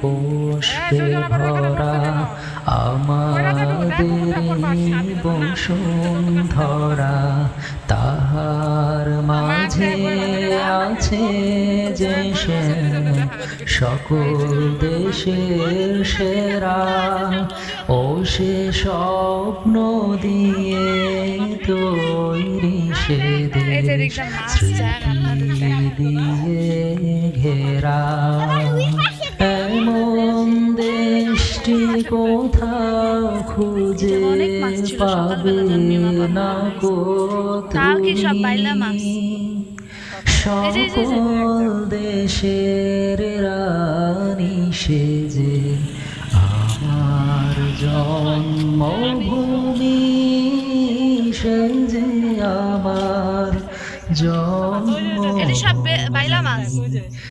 পুষ্পে ভরা আমাদের বসুন্ধরা। তাহার মাঝে আছে যে সকল দেশের সেরা। ও সে স্বপ্ন দিয়ে তৈরি সে দেশ দিয়ে ঘেরা। দেশটি কোথাও খুঁজে পাবে না কো। সকল দেশের রানী সেজে আমার জন্মভূমি সেজে আমার জন্ম